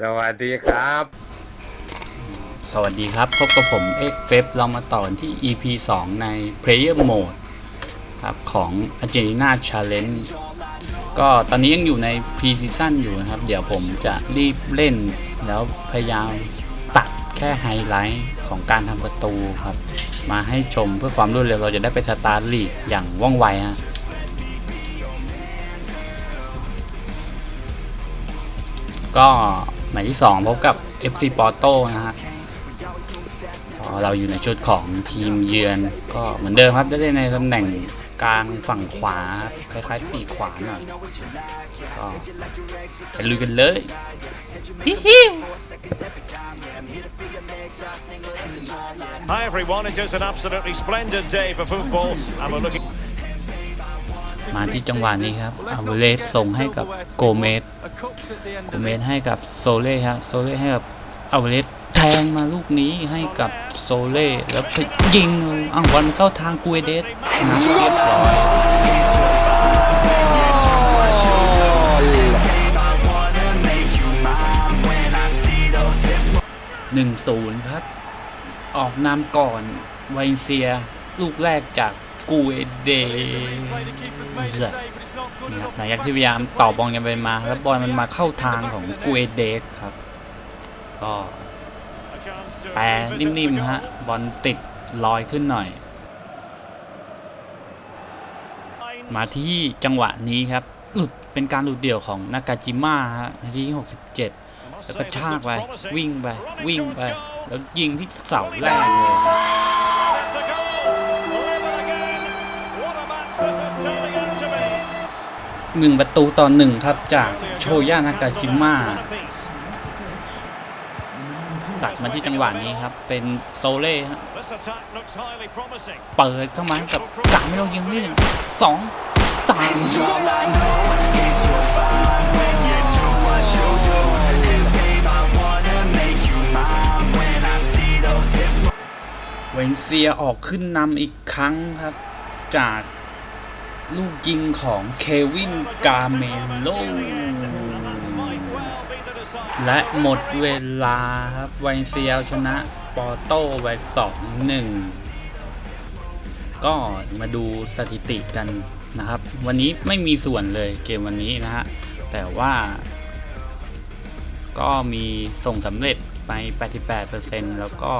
สวัสดีครับ สวัสดีครับ พบกับผมเอ็กเฟบเรามาต่อนที่ EP 2 ใน Player Mode ครับของ Argentina Challenge ก็ตอนนี้ยังอยู่ใน Pre-Season อยู่นะครับ เดี๋ยวผมจะรีบเล่น แล้วพยายามตัดแค่ไฮไลท์ของการทำประตูครับ มาให้ชมเพื่อความรวดเร็วเราจะได้ไปสตาร์ลีกอย่างว่องไวฮะก็ หมายที่ 2 พบกับ FC Porto นะฮะอ๋อเราอยู่ในชุดของทีมเยือน ก็เหมือนเดิมครับได้เล่นในตำแหน่งกลางฝั่งขวา คล้ายๆปีกขวาหน่อยก็ไปลุยกันเลยฮิฮิว Hi everyone, it is an absolutely splendid day for football and we're looking มาที่จังหวะนี้ครับอาเวเลสส่งให้กับโกเมสโกเมสให้กับโซเล่ครับโซเล่ให้กับอาเวเลสแทงมาลูกนี้ให้กับโซเล่แล้วไปยิงอ้าวบอลเข้าทางกูเอเดสนะเรียบร้อยหนึ่งศูนย์ครับ ออกนำก่อนไวเซียลูกแรกจาก กูเอเดสนะครับหลังจากที่พยายามต่อบอลกันไปมา แล้วบอลมันมาเข้าทางของกูเอเดสครับ ก็แปรนิ่มๆฮะ บอลติดลอยขึ้นหน่อย มาที่จังหวะนี้ครับ หลุดเป็นการหลุดเดี่ยวของนากาจิมะฮะนาทีที่ 67 แล้วก็ชากไป วิ่งไป วิ่งไป แล้วยิงที่เสาแรกเลย หนึ่งประตูต่อหนึ่งครับจากโชย่านากาจิมะตัดมาที่จังหวะนี้ครับ เป็นโซเล่ฮะ This attack looks highly promising. เปิดเข้ามากับกางไม่ลงยิงไม่หนึ่งสองสามเวนเซียออกขึ้นนำอีกครั้งครับ จาก ลูกยิงของเควินกาเมโล และหมดเวลาครับเวนเซียชนะปอร์โต้ไปสองหนึ่งก็มาดูสถิติกันนะครับ วันนี้ไม่มีส่วนเลยเกมวันนี้นะฮะ แต่ว่า ก็มีส่งสำเร็จไป 88%แล้วก็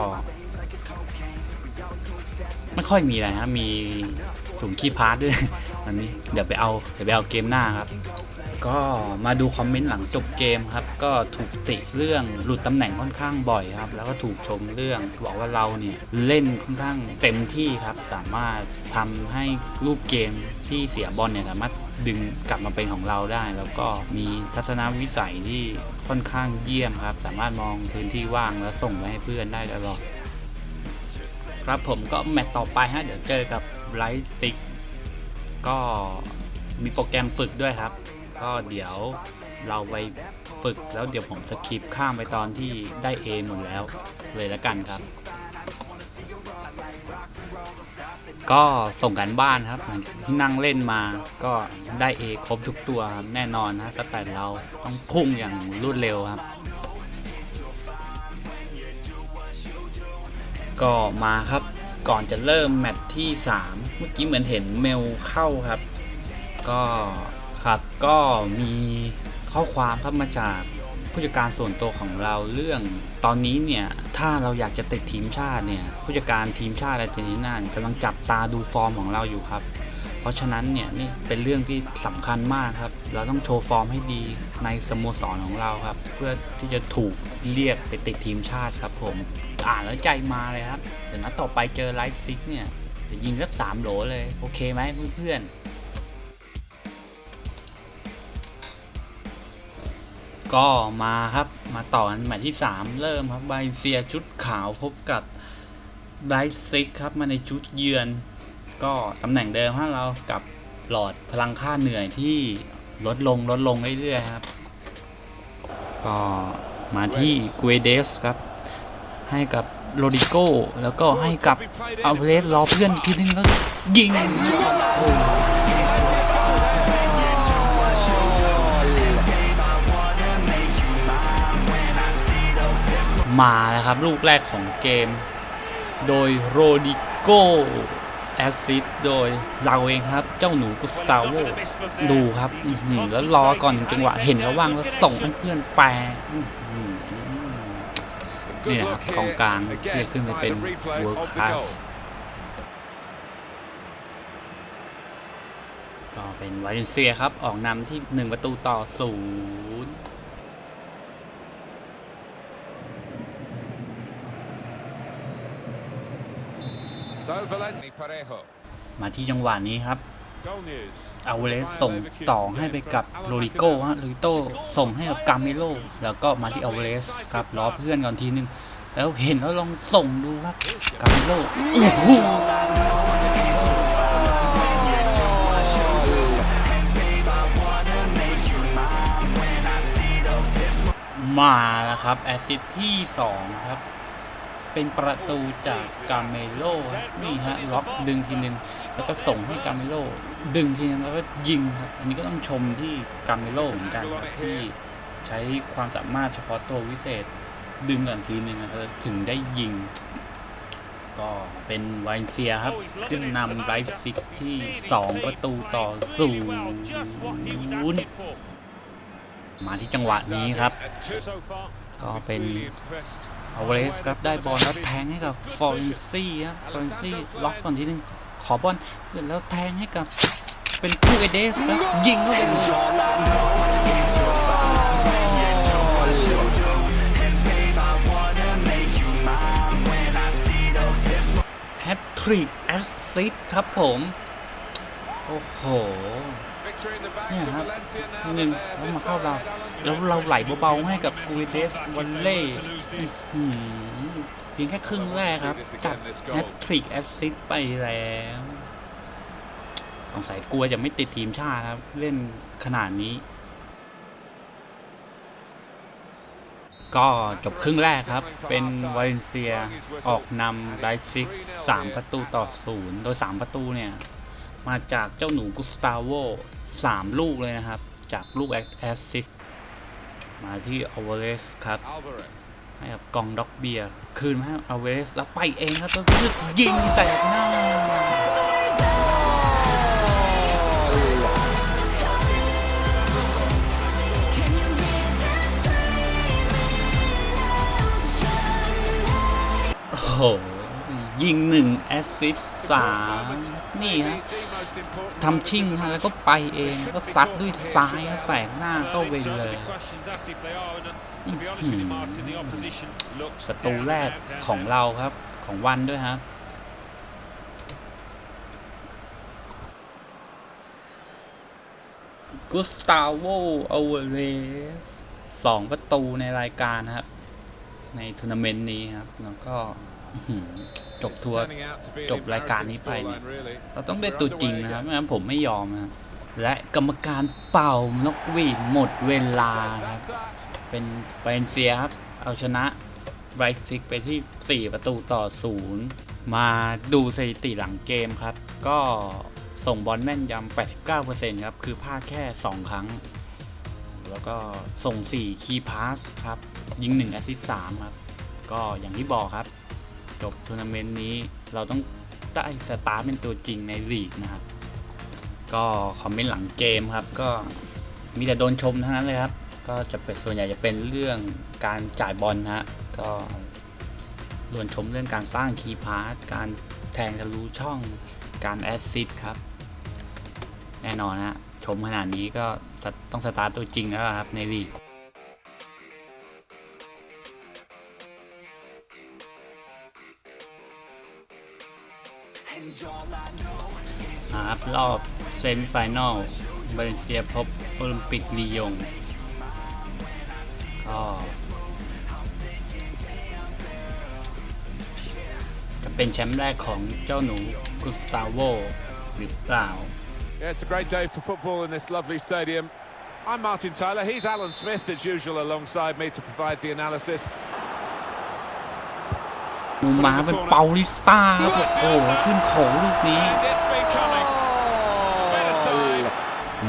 ไม่ค่อยมีอะไรฮะมีสูงคีย์พาร์ทด้วยวันนี้เดี๋ยวไปเอาเดี๋ยวไปเอาเกมหน้าครับ ก็มาดูคอมเมนต์หลังจบเกมครับ ก็ถูกติเรื่องหลุดตำแหน่งค่อนข้างบ่อยครับ แล้วก็ถูกชมเรื่องบอกว่าเราเนี่ยเล่นค่อนข้างเต็มที่ครับ สามารถทำให้รูปเกมที่เสียบอลเนี่ยสามารถดึงกลับมาเป็นของเราได้ แล้วก็มีทัศนวิสัยที่ค่อนข้างเยี่ยมครับ สามารถมองพื้นที่ว่างแล้วส่งไปให้เพื่อนได้ตลอด ครับผมก็แมตต์ต่อไปฮะเดี๋ยวเจอกับไลท์สติกก็มีโปรแกรมฝึกด้วยครับ ก็เดี๋ยวเราไปฝึกแล้วเดี๋ยวผมสคริปข้ามไปตอนที่ได้ A หมดแล้วเลยละกันครับ ก็ส่งกันบ้านครับหลังจากที่นั่งเล่นมาก็ได้ A ครบทุกตัวแน่นอนนะสแตทเราต้องพุ่งอย่างรวดเร็วครับ ก็มาครับก่อนจะเริ่มแมตช์ที่ 3 เมื่อกี้เหมือนเห็นเมลเข้าครับ ก็ครับก็มีข้อความครับมาจากผู้จัดการส่วนตัวของเราเรื่องตอนนี้เนี่ย ถ้าเราอยากจะติดทีมชาติเนี่ย ผู้จัดการทีมชาติอาร์เจนตินาเนี่ยกำลังจับตาดูฟอร์มของเราอยู่ครับ เพราะฉะนั้นเนี่ยนี่เป็นเรื่องที่สำคัญมากครับ เราต้องโชว์ฟอร์มให้ดีในสโมสรของเราครับ เพื่อที่จะถูกเรียกไปติดทีมชาติครับผม อ่านแล้วใจมาเลยครับเดี๋ยวนัดต่อไปเจอไลฟ์ซิกเนี่ยจะยิงสักสามโหลเลย โอเคไหมเพื่อนๆก็มาครับมาต่อกันแมตช์ที่ 3 เริ่มครับไบเซียชุดขาวพบกับไลฟ์ซิกครับมาในชุดเยือน ก็ตำแหน่งเดิมฮะเรากับหลอดพลังค่าเหนื่อยที่ลดลงลดลงเรื่อยๆครับ ก็มาที่กูเอเดสครับ ให้กับโรดิโก้แล้วก็ให้กับอัลเวสรอเพื่อนทีนึงแล้วยิงมาแล้วครับ ลูกแรกของเกม โดยโรดิโก้ แอสซิดโดยเราเองครับ เจ้าหนูกุสตาโวดูครับแล้วรอก่อนจังหวะเห็นแล้วว่างแล้วส่งเพื่อนๆแปรนี่ครับกองกลางที่ขึ้นไปเป็นเวิร์คคลาสก็เป็นวาเลนเซียครับ ออกนำที่ 1 ประตูต่อ 0 มาที่จังหวะนี้ครับ Goal news. อาเวเลสส่งต่อให้ไปกับโรดิโก้ฮะโรดิโก้ส่งให้กับกาเมโลแล้วก็มาที่อาเวเลสครับรอเพื่อนก่อนทีนึง แล้วเห็นแล้วลองส่งดูครับกาเมโลโอ้โหมาแล้วครับ แอสซิสต์ที่ 2 ครับ เป็นประตูจากกาเมโลนี่ฮะล็อกดึงทีนึง แล้วก็ส่งให้กาเมโลดึงทีนึงแล้วก็ยิงครับอันนี้ก็ต้องชมที่กาเมโลเหมือนกันครับที่ใช้ความสามารถเฉพาะตัววิเศษ ดึงก่อนทีนึงนะครับถึงได้ยิง ก็เป็นวาเลนเซียครับ ขึ้นนำไลฟ์ซิกที่ 2 ประตูต่อศูนย์มาที่จังหวะนี้ครับ ก็เป็น Really impressed. อเวเลสครับได้บอลแล้วแทงให้กับฟอร์เรนซี่ครับฟอร์เรนซี่ล็อกก่อนทีนึงขอบอลแล้วแทงให้กับเป็นคู่เอเดสครับยิงเข้าไปแฮตทริกแอสซิสครับผม อ้โหเนี่ยครับที now. หนึ่งแล้วมาเข้าเราแล้วเราไหลเบาๆให้กับกูเดสวันเล่เพียงแค่ครึ่งแรกครับ จัดแฮตทริกแอสซิสไปแล้วสงสัยกลัวจะไม่ติดทีมชาติครับ เล่นขนาดนี้ ก็จบครึ่งแรกครับ เป็นวาเลนเซียออกนำไลฟ์ซิกสามประตูต่อศูนย์โดยสามประตูเนี่ย มาจากเจ้าหนูกุสตาโวสามลูกเลยนะครับ จากลูกแอสซิสมาที่อเวเรสครับ ให้กับกองด็อกเบียคืนมาให้อเวเรสแล้วไปเองครับแล้วก็ยิงแสกหน้าโอ้โหยิงหนึ่งแอสซิสสามนี่ฮะ ทำชิ่งฮะแล้วก็ไปเองแล้วก็ซัดด้วยซ้ายแสกหน้าเข้าไปเลยประตูแรกของเราครับของวันด้วยครับกุสตาโวอเวเรสสองประตูในรายการนะครับ ในทัวร์นาเมนต์นี้ครับ แล้วก็ จบทัวร์ turning out to be an จบรายการนี้ embarrassing ไปเนี่ย scoreline, really. เราต้องได้ตัวจริงนะครับไม่งั้นผมไม่ยอมนะครับและกรรมการเป่านกหวีดหมดเวลาครับ That's that. เป็นเบนเซียครับ เอาชนะไบรท์ซิกไปที่ 4 ประตูต่อ 0 มาดูสถิติหลังเกมครับ ก็ส่งบอลแม่นยำ 89%ครับ คือพลาดแค่ 2 ครั้ง แล้วก็ส่ง 4 คีย์พาสครับ ยิง 1 แอสซิสต์3ครับ ก็อย่างที่บอกครับ จบทัวร์นาเมนต์นี้เราต้องได้สตาร์เป็นตัวจริงในลีกนะครับ ก็คอมเมนต์หลังเกมครับ ก็มีแต่โดนชมทั้งนั้นเลยครับ ก็จะเป็นส่วนใหญ่จะเป็นเรื่องการจ่ายบอลฮะก็ล้วนชมเรื่องการสร้างคีย์พาสการแทงทะลุช่องการแอสซิสต์ครับ แน่นอนฮะชมขนาดนี้ก็ต้องสตาร์ตัวจริงแล้วครับในลีก ครับรอบเซมิไฟแนลบาเลนเซียพบโอลิมปิกลียง ก็ จะเป็นแชมป์แรกของเจ้าหนูกุสตาโวหรือเปล่า Yeah, it's a great day for football in this lovely stadium. I'm Martin Tyler. He's Alan Smith, as usual, alongside me to provide the analysis. มุมาเป็นเปาลิสตาครับโอ้ขึ้นโขลูกนี้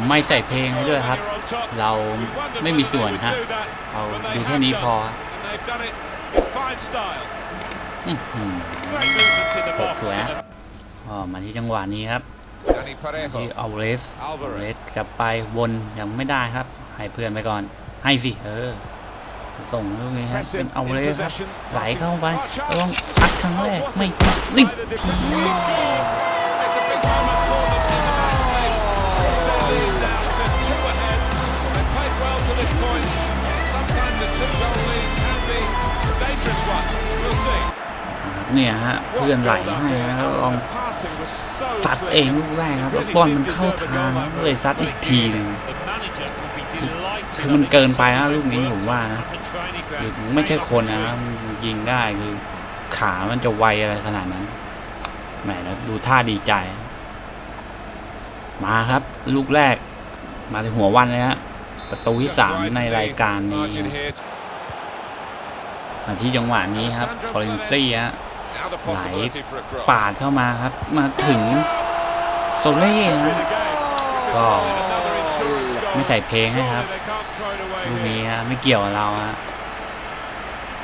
ไม่ใส่เพลงให้ด้วยครับ เราไม่มีส่วนฮะเอาดูแค่นี้พอจบสวยฮะมาที่จังหวะนี้ครับที่อัลเรสอัลเรสจะไปวนยังไม่ได้ครับ ให้เพื่อนไปก่อน ให้สิ เออ ส่งลูกนี้ครับ Impressive เป็นอัลเว in สครับ possession. ไหลเข้าไป Oh, chance. ต้องซัดครั้งแรกไม่รีบที It's a big moment for them in the match. They're now to two ahead. They've played well to this point. Sometimes a two-goal lead can be a dangerous one. We'll see. เนี่ยฮะเพื่อนไหลให้ฮะแล้วลอง The passing was so ซัดเอง slick. ลูกแรกครับแล้วบอลมันเข้าทางก็เลยซัดอีกทีหนึ่ง The manager would be delighted คือมันเกินไปนะลูกนี้ผมว่านะคือไม่ใช่คนนะยิงได้คือขามันจะไวอะไรขนาดนั้นแหมแล้วดูท่าดีใจ มาครับ ลูกแรก มาถึงหัววันเลยฮะประตูที่สามในรายการนี้มาที่จังหวะนี้ครับฟอร์เรนซี่ฮะ Now the possibility for a cross. ปาดเข้ามาครับ มาถึงโซเล่ฮะก็ไม่ใส่เพลงให้ครับ Surely they can't throw it away ลูก here. นี้ฮะไม่เกี่ยวกับเราฮะ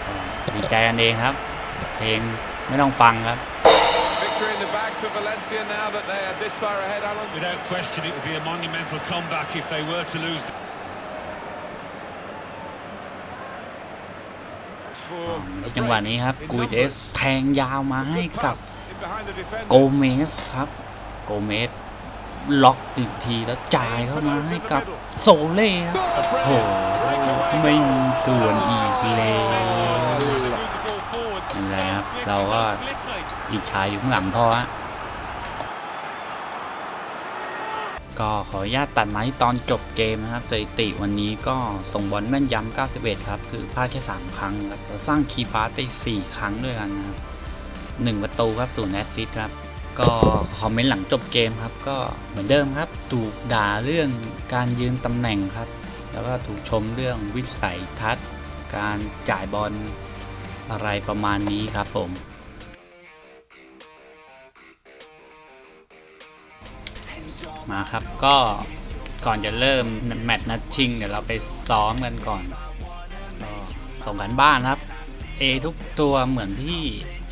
ก็ดีใจกันเองครับ เพลงไม่ต้องฟังครับ Victory in the bag for Valencia now that they are this far ahead, Alan. Without question, it would be a monumental comeback if they were to lose. The ในจังหวะนี้ครับกุยเดสแทงยาวมาให้กับ Pass in behind the defender. โกเมสครับ โกเมสล็อกหนึ่งทีแล้วจ่ายเข้ามาให้กับโซเล่ครับโอ้โหไม่มีส่วนอีกแล้วนั่แหละครับ เราก็อิจฉาอยู่ข้างหลังพอฮะก็ขออนุญาตตัดมาที่ตอนจบเกมนะครับสถิติวันนี้ก็ส่งบอลแม่นยำ 91 ครับ คือพลาดแค่ 3 ครั้งครับแล้วสร้างคีย์พาสไป 4 ครั้งด้วยกันนะครับ1ประตูครับศูนย์แอสซิสต์ครับ ก็คอมเมนต์หลังจบเกมครับ ก็เหมือนเดิมครับ ถูกด่าเรื่องการยืนตำแหน่งครับ แล้วก็ถูกชมเรื่องวิสัยทัศน์ การจ่ายบอลอะไรประมาณนี้ครับผมมาครับก็ก่อนจะเริ่มแมตช์นัดชิงเดี๋ยวเราไปซ้อมกันก่อนส่งกันบ้านครับ A ทุกตัวเหมือนที่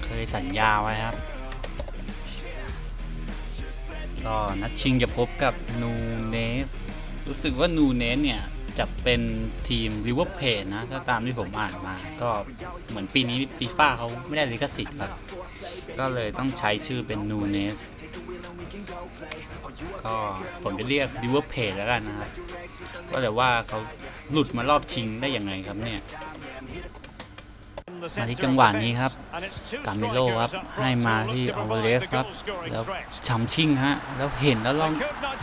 เคยสัญญาไว้ครับ ก็นัดชิงจะพบกับนูเนส รู้สึกว่านูเนสเนี่ย จะเป็นทีมริเวอร์เพจนะ ถ้าตามที่ผมอ่านมา ก็เหมือนปีนี้ฟีฟ่าเขาไม่ได้ลิขสิทธิ์ครับ ก็เลยต้องใช้ชื่อเป็นนูเนส ก็ผมจะเรียกริเวอร์เพจแล้วกันนะครับ ก็แต่ว่าเขาหลุดมารอบชิงได้ยังไงครับเนี่ย มาที่จังหวะนี้ครับกาเมโลครับให้มาที่อัลเวเรสครับ แล้วช้ำชิ่งฮะ แล้วเห็นแล้วลอง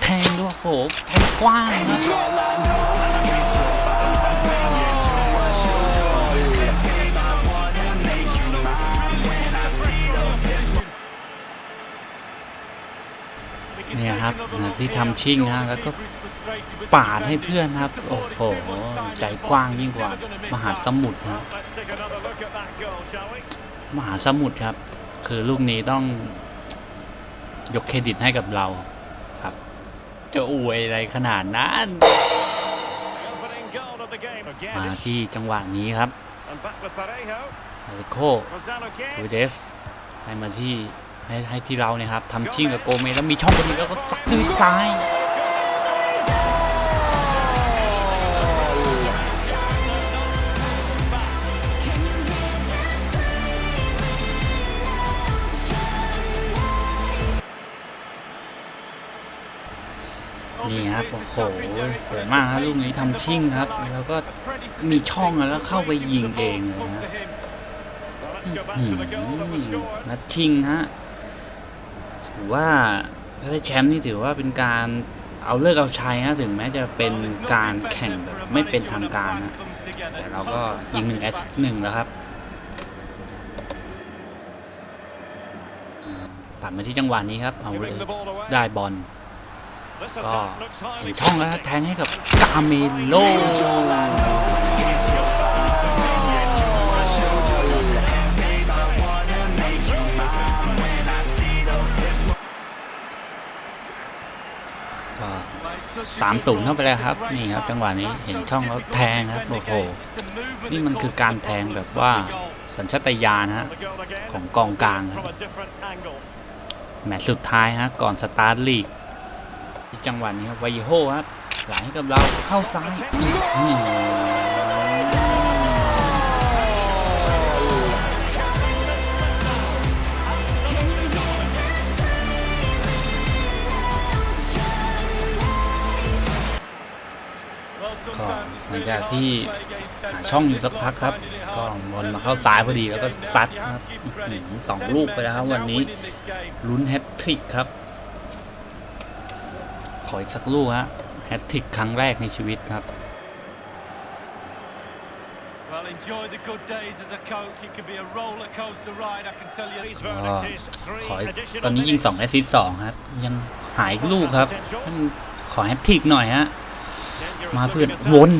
แทงด้วยโขกแทงกว้างครับเนี่ยครับนะที่ทำชิ่งฮะแล้วก็ปาดให้เพื่อนครับ โอ้โห ใจกว้างยิ่งกว่ามหาสมุทรครับ มหาสมุทรครับ คือลูกนี้ต้องยกเครดิตให้กับเราครับ จะอวยอะไรขนาดนั้น มาที่จังหวะนี้ครับอาริโคดูเดสให้มาที่ให้ให้ที่เราเนี่ยครับทำชิ่งกับโกเมแล้วมีช่องพอดีแล้วก็ซัดด้วยซ้าย นี่ครับโอ้โหสวยมากครับลูกนี้ทำชิ่งครับ แล้วก็มีช่องแล้วเข้าไปยิงเองเลยฮะอื้อหือนัดชิงฮะถือว่าถ้าได้แชมป์นี่ถือว่าเป็นการเอาเลิกเอาชัยฮะถึงแม้จะเป็นการแข่งแบบไม่เป็นทางการนะแต่เราก็ยิงหนึ่งแอสหนึ่งแล้วครับอ่าตัดมาที่จังหวะนี้ครับเอาได้บอล ก็เห็นช่องแล้วแทงให้กับกาเมโลก็3-0เข้าไปแล้วครับ นี่ครับ จังหวะนี้เห็นช่องแล้วแทงครับโอ้โหนี่มันคือการแทงแบบว่าสัญชาตญาณฮะของกองกลางครับแมตช์สุดท้ายฮะก่อนสตาร์ทลีก ที่จังหวะนี้ครับไวโฮครับไหลให้กับเราเข้าซ้ายอื้อหือก็หลังจากที่หาช่องอยู่สักพักครับ ก็บอลมาเข้าซ้ายพอดีแล้วก็ซัดครับสองลูกไปแล้วครับวันนี้ลุ้นแฮตทริกครับ ขออีกสักลูกฮะแฮตทริกครั้งแรกในชีวิตครับ Well, enjoy the good days as a coach. It can be a roller coaster ride, I can tell you. ก็ขอตอนนี้ยิง2แอสซิสต์สองครับ ยังหายอีกลูกครับให้มันขอแฮตทริกหน่อยฮะ มาเพื่อนวน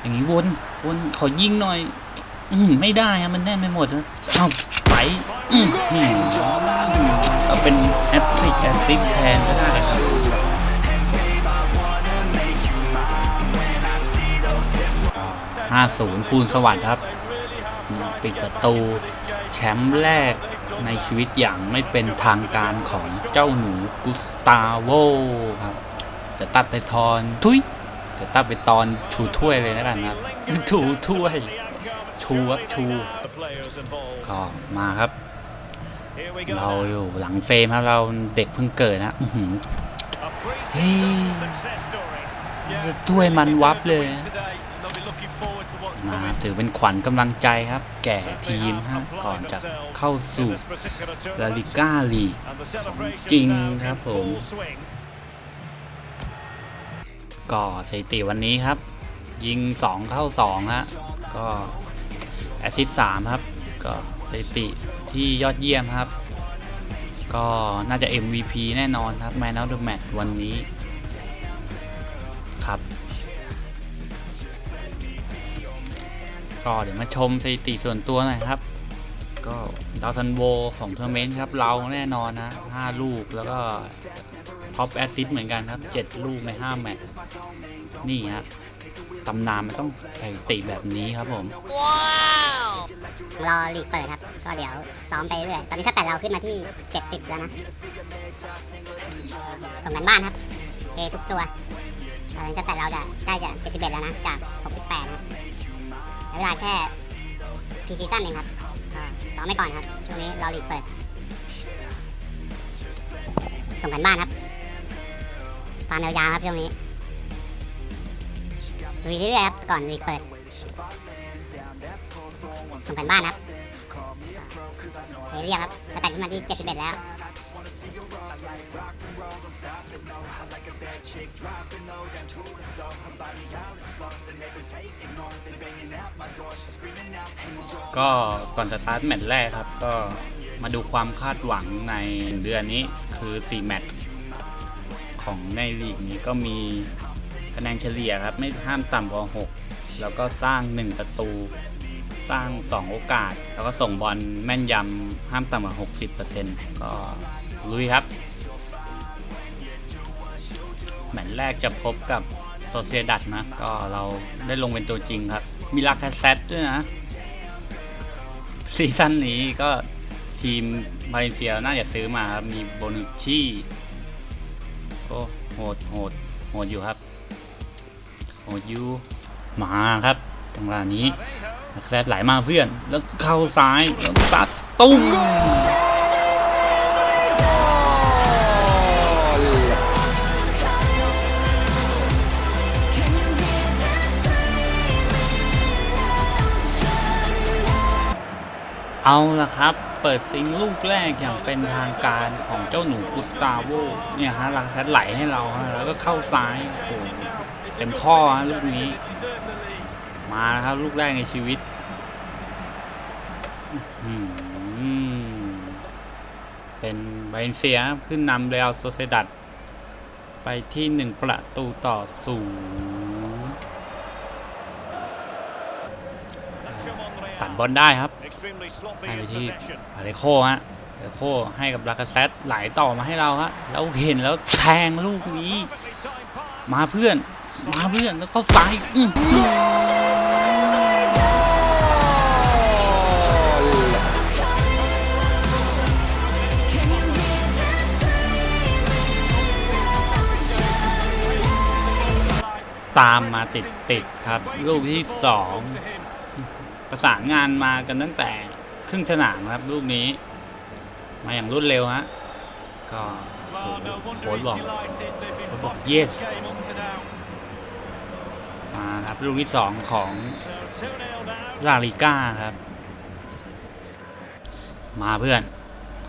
อย่างนี้วนวนขอยิงหน่อย อืมไม่ได้ฮะมันแน่นไม่หมดนะเอ้าไปอืมอืมเอาเป็นแฮตทริกแอสซิสต์แทนก็ได้ครับ ห้าศูนย์คูณสวัสดิ์ครับ ปิดประตู แชมป์แรกในชีวิตอย่างไม่เป็นทางการของเจ้าหนูกุสตาโวครับจะตัดไปทอนทุยจะตัดไปตอนชูถ้วยเลยนะกันนะครับชูถ้วย ชูครับชูก็มาครับ เราอยู่หลังเฟรมครับเราเด็กเพิ่งเกิดนะเฮ้ยถ้วยมันวับเลย ถือเป็นขวัญกำลังใจครับ แก่ทีมฮะก่อนจะเข้าสู่ลาลิก้าลีกของจริงครับผมก็สถิติวันนี้ครับ ยิง 2 เข้า2ฮะก็แอสซิสต์3ครับ ก็สถิติที่ยอดเยี่ยมครับ ก็น่าจะ MVP แน่นอนครับ Man of the Match วันนี้ครับ ก็เดี๋ยวมาชมสถิติส่วนตัวหน่อยครับ ก็ดาวซันโวของทัวร์เมนต์ครับ เราแน่นอนนะ 5 ลูกแล้วก็ท็อปแอสซิสต์เหมือนกันครับ 7 ลูกใน 5 แมตช์นี่ฮะตำนานมันต้องสถิติแบบนี้ครับผมรอลีกเปิดครับ ก็เดี๋ยวซ้อมไปเรื่อยตอนนี้ถ้าแต่เราขึ้นมาที่ 70 แล้วนะส่งกันบ้านครับเอทุกตัวตอนนี้ถ้าแต่เราจะใกล้จะ71 แล้วนะ จาก 68นะ ช้เวลาแค่พีซีซั่นเองครับก็ซ้อมไปก่อนครับ ช่วงนี้รอลีกเปิด ส่งกันบ้านครับ ฟาร์มยาวๆครับช่วงนี้ลุยเรื่อยๆครับ ก่อนลีกเปิด ส่งกันบ้านครับเรียครับ สแตทขึ้นมาที่ 71 แล้ว ก็ก่อนสตาร์ทแมตช์แรกครับ ก็มาดูความคาดหวังในเดือนนี้คือ 4 แมตช์ของในลีกนี้ก็มีคะแนนเฉลี่ยครับ ไม่ห้ามต่ำกว่า 6 แล้วก็สร้าง 1 ประตู สร้าง 2 โอกาส แล้วก็ส่งบอลแม่นยำห้ามต่ำกว่า 60%ก็ ลุยครับ แมตช์แรกจะพบกับโซเซียดัตนะ ก็เราได้ลงเป็นตัวจริงครับ มีลาคาเซตด้วยนะ ซีซั่นนี้ก็ทีมมาเลเซียน่าจะซื้อมาครับ มีโบนุชี่ โอ้โหดโหดโหดอยู่ครับ โหดอยู่ มาครับจังหวะนี้ลาคาเซตไหลมาเพื่อน แล้วเข้าซ้ายแล้วซัดตุ้ม เอาละครับ เปิดซิงลูกแรกอย่างเป็นทางการของเจ้าหนูกุสตาโวเนี่ยฮะลังแซดไหลให้เราฮะแล้วก็เข้าซ้ายโอ้เต็มข้อฮะลูกนี้ มาแล้วครับลูกแรกในชีวิตเป็นไบเอนเซียขึ้นนำเรอัลโซเซดัดไปที่หนึ่งประตูต่อศูนย์ บอลได้ครับให้ไปที่อาเลโคฮะอาเลโคให้กับลากาเซตไหลต่อมาให้เราฮะแล้วเห็นแล้วแทงลูกนี้ มาเพื่อน มาเพื่อนแล้วเข้าซ้ายอื้อหือตามมาติดติดๆครับ ลูกที่สอง ประสานงานมากันตั้งแต่ครึ่งสนามครับลูกนี้ มาอย่างรวดเร็วฮะก็โค้ชบอกโค้ชบอก yes มาครับลูกที่สองของลาลิก้าครับ มาเพื่อน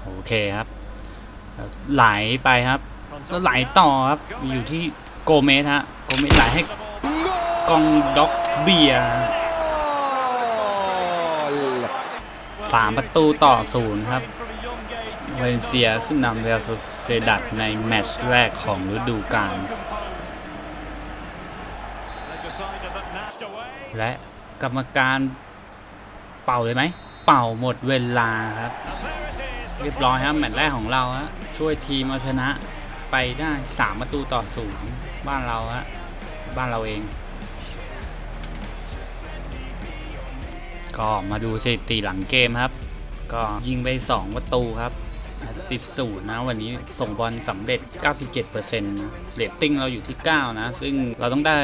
โอเคครับ ไหลไปครับ แล้วไหลต่อครับ อยู่ที่โกเมสฮะ โกเมสไหลให้กองด็อกเบียร์ สามประตูต่อศูนย์ครับเวเลนเซียขึ้นนำเรอัลโซเซดัดในแมตช์แรกของฤดูกาลและกรรมการเป่าเลยไหม เป่าหมดเวลาครับ เรียบร้อยครับแมตช์แรกของเราฮะช่วยทีมเอาชนะไปได้ 3 ประตูต่อศูนย์บ้านเราฮะบ้านเราเอง ก็มาดูสถิติหลังเกมครับ ก็ยิงไป 2 ประตูครับสิบศูนนะวันนี้ส่งบอลสำเร็จ 97%นะเรตติ้งเราอยู่ที่ 9 นะ ซึ่งเราต้องได้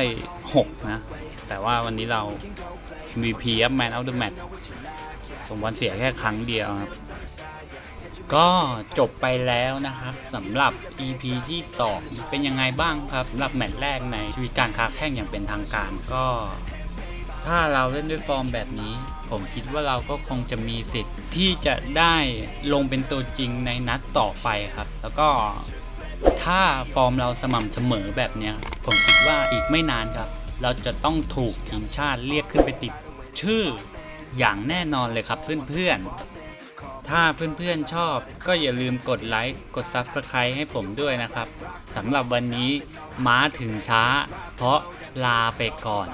6 นะ แต่ว่าวันนี้เรา MVP ครับ Man of the Match ส่งบอลเสียแค่ครั้งเดียวครับ ก็จบไปแล้วนะครับสำหรับ EP ที่2เป็นยังไงบ้างครับสำหรับแมตช์แรกในชีวิตการค้าแข่งอย่างเป็นทางการก็ ถ้าเราเล่นด้วยฟอร์มแบบนี้ ผมคิดว่าเราก็คงจะมีสิทธิ์ที่จะได้ลงเป็นตัวจริงในนัดต่อไปครับ แล้วก็ถ้าฟอร์มเราสม่ำเสมอแบบเนี้ยผมคิดว่าอีกไม่นานครับ เราจะต้องถูกทีมชาติเรียกขึ้นไปติดชื่ออย่างแน่นอนเลยครับเพื่อนๆ ถ้าเพื่อนๆชอบก็อย่าลืมกดไลค์ กด Subscribe ให้ผมด้วยนะครับสำหรับวันนี้ม้าถึงช้า เพราะลาไปก่อน